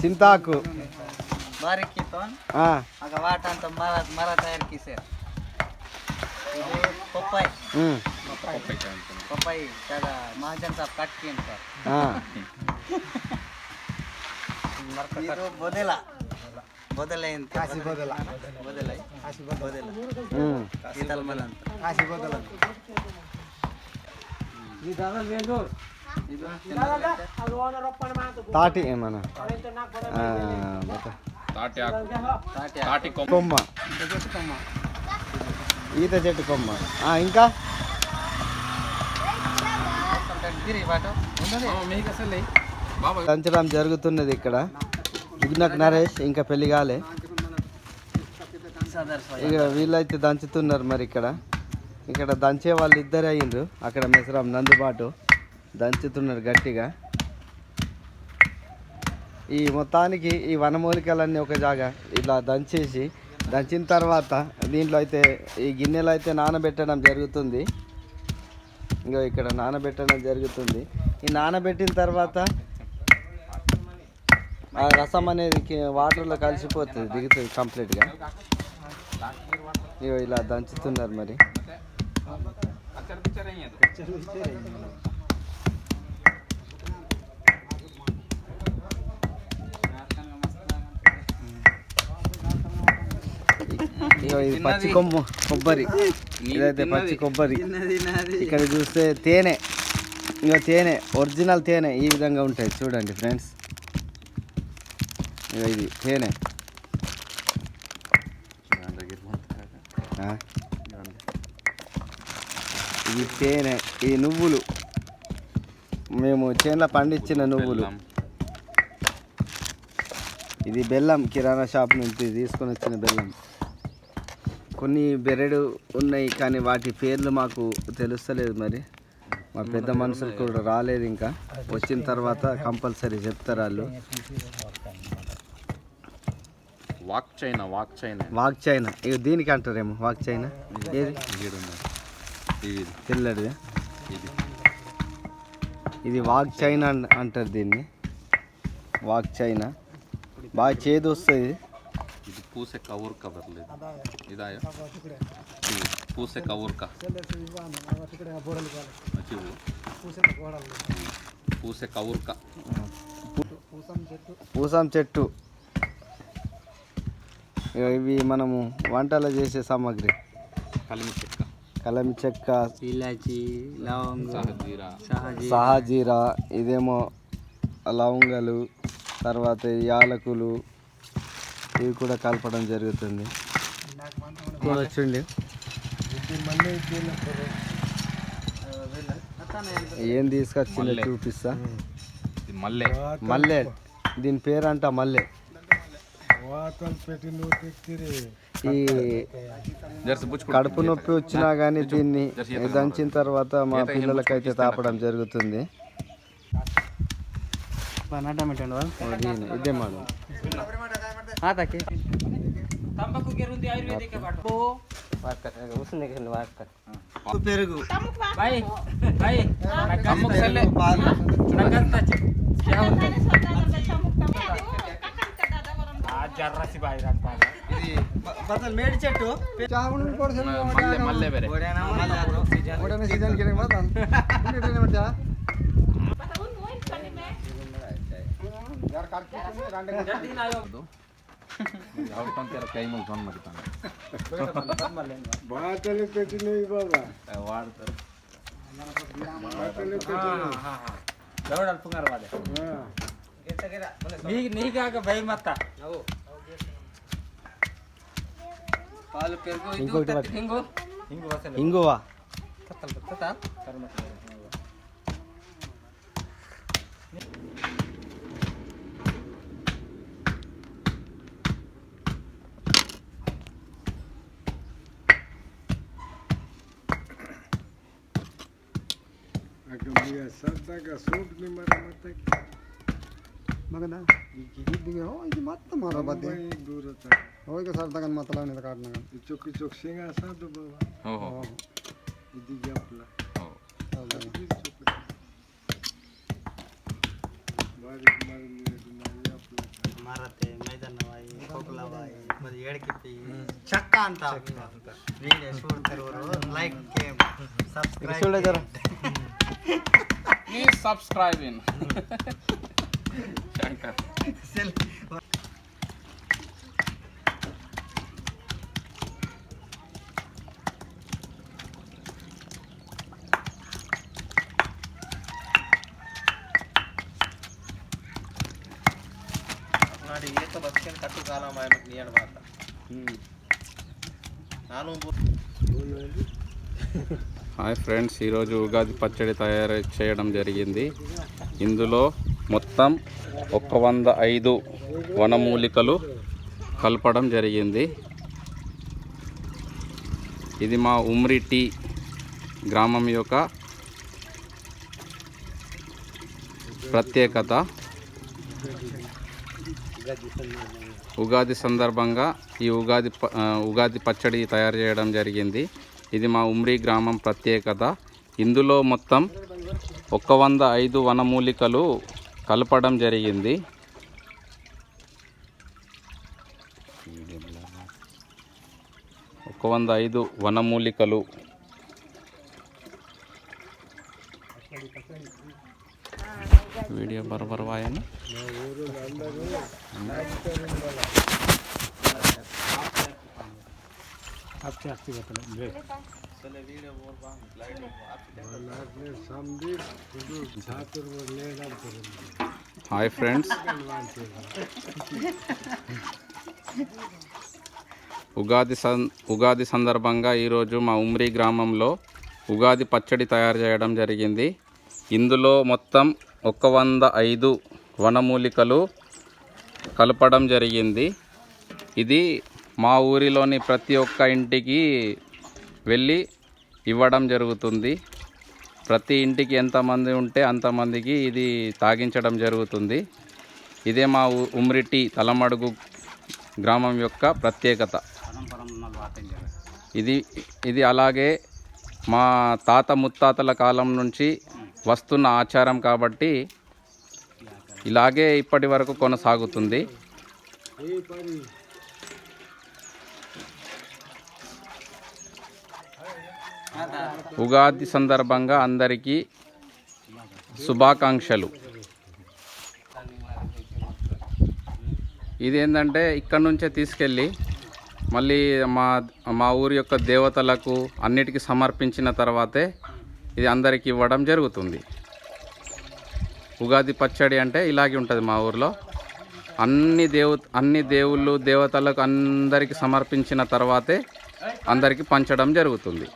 ಚಿಂತಾಕು ಬಾರಿ ಕಿತ್ತೋನ್ ಹಾ ಆಗ ವಾಟ ಅಂತ ಮರ ಮರ ತಯಾರು ಕಿಸೆ ಪಪ್ಪಾಯಿ ಹ್ಮ್ ಪಪ್ಪಾಯಿ ದಾದಾ ಮಹಾಜನ್ ಸಾಬ್ ಕಾಟ್ಕಿ ಅಂತ ಹಾ ಇದು ಬೊದೆಲ ಬೊದೆಲೆ ಅಂತ ಕಾಸಿ ಬೊದೆಲ ಬೊದೆಲೆ ಕಾಸಿ ಬೊದೆಲ ಹ್ಮ್ ಕಾಸಿ ಬೊದೆಲ ಅಂತ ಕಾಸಿ ಬೊದೆಲ ಇದು ದಾದಾ ಬೆಂಗಳೂರು తాటి తాటి కొమ్మ. కొమ్మ. ఈత చెట్టు కొమ్మ. ఆ, ఇంకా? దంచడం జరుగుతున్నది ఇక్కడ. విఘ్నక్ నరేష్ ఇంకా పెళ్ళి కాలే. సదర్ ఇక వీళ్ళైతే దంచుతున్నారు మరి ఇక్కడ. ఇక్కడ దంచే వాళ్ళు ఇద్దరే అయ్యిండ్రు. అక్కడ మెసరాం నందుబాటు. దంచుతున్నారు గట్టిగా. ఈ మొత్తానికి ఈ వనమూలికలన్నీ ఒక జాగా ఇలా దంచేసి దంచిన తర్వాత దీంట్లో అయితే ఈ గిన్నెలు అయితే నానబెట్టడం జరుగుతుంది. ఇంకా ఇక్కడ నానబెట్టడం జరుగుతుంది. ఈ నానబెట్టిన తర్వాత ఆ రసం అనేది వాటర్లో కలిసిపోతుంది దిగుతుంది కంప్లీట్గా. ఇగో ఇలా దంచుతున్నారు మరి. ఇది పచ్చి కొమ్మ కొబ్బరి. ఇదైతే పచ్చి కొబ్బరి. ఇక్కడ చూస్తే తేనె. ఇగో తేనె ఒరిజినల్ తేనె ఈ విధంగా ఉంటాయి. చూడండి ఫ్రెండ్స్. ఇది తేనె? ఇది తేనె ఈ నువ్వులు. మేము చేనులో పండించిన నువ్వులు. ఇది బెల్లం కిరాణా షాప్ నుంచి తీసుకొని వచ్చిన బెల్లం. కొన్ని బెరడు ఉన్నాయి కానీ వాటి పేర్లు మాకు తెలుస్తలేదు మరి. మా పెద్ద మనుషులు కూడా రాలేదు ఇంకా. వచ్చిన తర్వాత కంపల్సరీ చెప్తారు వాళ్ళు. Walk China walk China. Walk China. ఇక దీనికి అంటారేమో వాక్ చైనా? ఏది? ఇది. తెల్లడిది ఇది. ఇది వాక్ చైనా అంటారు దీన్ని. వాక్ చైనా. బాగా చేదు వస్తుంది పూసే కవుర్క బర్లేదు ఇదా ఇది పూసే కవుర్క మంచిది. పూసే కవుర్క పూసం చెట్టు. ఇవి మనము వంటలు చేసే సామాగ్రి. కలిమి చెక్క. కలమి చెక్క ఇలాచి లవంగ సహజీరా. సహజీ సహాజీరా ఇదేమో లవంగాలు తర్వాత యాలకులు ఇవి కూడా కలపడం జరుగుతుంది. చూడండి ఏం తీసుకొచ్చిందో. చూపిస్తా. ఇది మల్లె. మల్లె. దీని పేరు అంట మల్లె ఈ కడుపు నొప్పి వచ్చినా కానీ దీన్ని దంచిన తర్వాత మా పిల్లలకైతే తాపడం జరుగుతుంది. ఇదే మేడం ఆతకి ತಂಬಾಕು ಗೆರುಂದಿ ಆಯುರ್ವೇದಿಕ ಬಾಟು ಉಸ್ನೆ ಗೆಲ್ಲ ವಾರ್ಕ పెరుగు బాయ్ బాయ్ అమ్మకు సెల్లె జర్రసి బాయ్ రాక్ బాయ్ ఇది బతల్ మేడి చెట్టు మల్లె మల్లె ಬೇರೆ ಯಾವತ್ತಂತ ಹೌದು ಅಂತ ಎಲ್ಲಾ ಕೈಮಗಾನ್ ಒಂದು ತಾನೇ ಬಾತಲೇಕ್ಕೆ ತಿನ್ನಿ ಬಾಬಾ ಆ ವಾಟರ್ ಆಹಾ ಆಹಾ ಜರಡಾ ಸದ್ದಾಗ ಸೂಟ್ ನಿಮ್ಮ ಮತ್ತೆ ಮಗನ ಇದ್ದಿಗೆ ಹೋ ಇದು ಮತ್ತೆ ಮಾರ ಬದ್ದೆ ದೂರ ಹೋಗಿ ಸರ್ದಾಗ ಮಾತಾಡೋಣ ಕಾಡ್ನಾಗ ಚುಕ್ಕಿ ಚುಕ್ ಸಿಂಗ ಸಾಧು ಬಾಬಾ ಇದ್ದಿಗೆ ಅಪ್ಪಲ ಮರತೆ ಮೈದಾನವಾಯಿ ಕೋಕಲವಾಯಿ ಮತ್ತೆ ಏಳಕಿಪ್ಪಿ ಚಕ್ಕ ಅಂತ video shoot ತರೋರು like subscribe please subscribe in. Shankar. ये तो बच्चे कट्टू काल नियर बात ನಾನು హాయ్ ఫ్రెండ్స్ ఈరోజు ఉగాది పచ్చడి తయారు చేయడం జరిగింది. ఇందులో మొత్తం ఒక వంద ఐదు వనమూలికలు కలపడం జరిగింది. ఇది మా ఉమ్రి టీ గ్రామం యొక్క ప్రత్యేకత. ఉగాది సందర్భంగా ఈ ఉగాది ప- ఉగాది పచ్చడి తయారు చేయడం జరిగింది. ఇది మా ఉమ్రి గ్రామం ప్రత్యేకత. ఇందులో మొత్తం ఒక వంద ఐదు వనమూలికలు కలపడం జరిగింది. ఒక వంద ఐదు వనమూలికలు. వీడియో బరబరవాయని హాయ్ ఫ్రెండ్స్ ఉగాది సం ఉగాది సందర్భంగా ఈరోజు మా ఉమ్రి గ్రామంలో ఉగాది పచ్చడి తయారు చేయడం జరిగింది. ఇందులో మొత్తం ఒక వంద ఐదు వనమూలికలు కలపడం జరిగింది. ఇది మా ఊరిలోని ప్రతి ఒక్క ఇంటికి వెళ్ళి ఇవ్వడం జరుగుతుంది. ప్రతి ఇంటికి ఎంతమంది ఉంటే అంతమందికి ఇది తాగించడం జరుగుతుంది. ఇదే మా ఉమ్రిటి తలమడుగు గ్రామం యొక్క ప్రత్యేకత. ఇది ఇది అలాగే మా తాత ముత్తాతల కాలం నుంచి వస్తున్న ఆచారం కాబట్టి ఇలాగే ఇప్పటి వరకు కొనసాగుతుంది. ఉగాది సందర్భంగా అందరికీ శుభాకాంక్షలు. ఇది ఏంటంటే ఇక్కడ నుంచే తీసుకెళ్ళి మళ్ళీ మా మా ఊరి యొక్క దేవతలకు అన్నిటికీ సమర్పించిన తర్వాతే ఇది అందరికీ ఇవ్వడం జరుగుతుంది. ఉగాది పచ్చడి అంటే ఇలాగే ఉంటుంది మా ఊర్లో. అన్ని దేవు అన్ని దేవుళ్ళు దేవతలకు అందరికీ సమర్పించిన తర్వాతే అందరికీ పంచడం జరుగుతుంది.